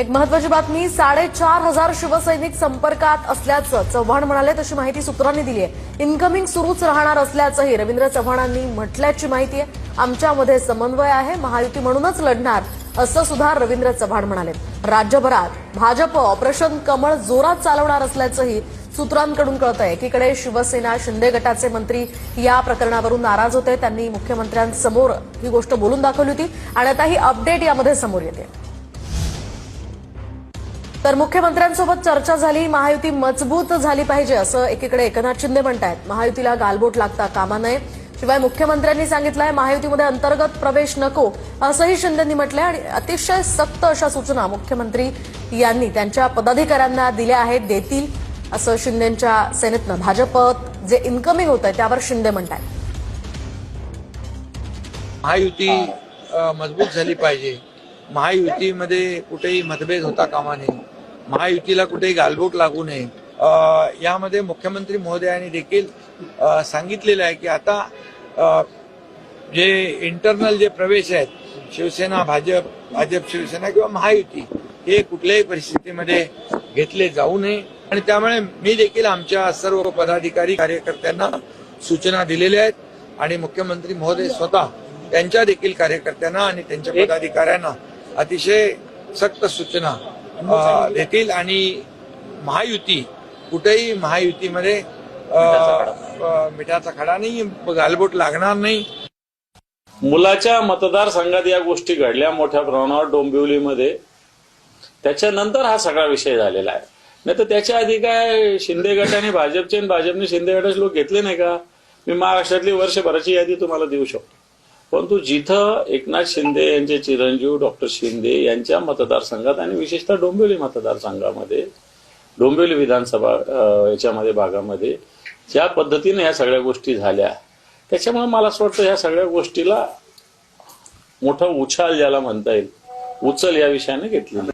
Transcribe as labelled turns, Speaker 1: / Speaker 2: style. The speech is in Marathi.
Speaker 1: एक महत्वाची बातमी साडेचार हजार शिवसैनिक संपर्कात असल्याचं चव्हाण म्हणाले तशी माहिती सूत्रांनी दिली आहे इन्कमिंग सुरूच राहणार असल्याचंही रवींद्र चव्हाणांनी म्हटल्याची माहिती आहे. आमच्यामध्ये समन्वय आहे महायुती म्हणूनच लढणार असं सुद्धा रवींद्र चव्हाण म्हणाले. राज्यभरात भाजप ऑपरेशन कमळ जोरात चालवणार असल्याचंही सूत्रांकडून कळत आहे एकीकडे शिवसेना शिंदे गटाचे मंत्री या प्रकरणावरून नाराज होते त्यांनी मुख्यमंत्र्यांसमोर ही गोष्ट बोलून दाखवली होती आणि आता ही अपडेट यामध्ये समोर येते. तर मुख्यमंत्र्यांसोबत चर्चा झाली महायुती मजबूत झाली पाहिजे असं एकीकडे एकनाथ शिंदे म्हणतायत. महायुतीला गालबोट लागता कामा नये. शिवाय मुख्यमंत्र्यांनी सांगितलंय महायुतीमध्ये अंतर्गत प्रवेश नको असंही शिंदेंनी म्हटलंय आणि अतिशय सक्त अशा सूचना मुख्यमंत्री यांनी त्यांच्या पदाधिकाऱ्यांना दिल्या आहेत देतील असं शिंदेच्या सेनेतनं भाजपत जे इन्कमिंग होत आहे त्यावर शिंदे म्हणतायत.
Speaker 2: महायुती मजबूत झाली पाहिजे. महायुतीमध्ये कुठेही मतभेद होता कामा नये. महायुतीला कुठेही गालबोट लागू नये. यामध्ये मुख्यमंत्री महोदयांनी देखील सांगितलेलं आहे की आता जे इंटरनल जे प्रवेश आहेत शिवसेना भाजप भाजप शिवसेना किंवा महायुती हे कुठल्याही परिस्थितीमध्ये घेतले जाऊ नये. आणि त्यामुळे मी देखील आमच्या सर्व पदाधिकारी कार्यकर्त्यांना सूचना दिलेल्या आहेत. आणि मुख्यमंत्री महोदय स्वतः त्यांच्या देखील कार्यकर्त्यांना आणि त्यांच्या पदाधिकाऱ्यांना अतिशय सक्त सूचना देतील आणि महायुती कुठेही महायुतीमध्ये मिठाचा खडा. नाही गालबोट लागणार नाही.
Speaker 3: मुलाच्या मतदारसंघात या गोष्टी घडल्या मोठ्या प्रमाणावर डोंबिवलीमध्ये. त्याच्यानंतर हा सगळा विषय झालेला आहे. नाही तर त्याच्या आधी काय शिंदे गटाने भाजपचे आणि भाजपने शिंदे गटाचे लोक घेतले नाही का? मी महाराष्ट्रातली वर्षभराची यादी तुम्हाला देऊ शकतो. परंतु जिथं एकनाथ शिंदे यांचे चिरंजीव डॉक्टर शिंदे यांच्या मतदारसंघात आणि विशेषतः डोंबिवली मतदारसंघामध्ये डोंबिवली विधानसभा याच्यामध्ये भागामध्ये ज्या पद्धतीने ह्या सगळ्या गोष्टी झाल्या त्याच्यामुळे मला असं वाटतं ह्या सगळ्या गोष्टीला मोठा उछाल ज्याला म्हणता येईल उचल या विषयाने घेतलेली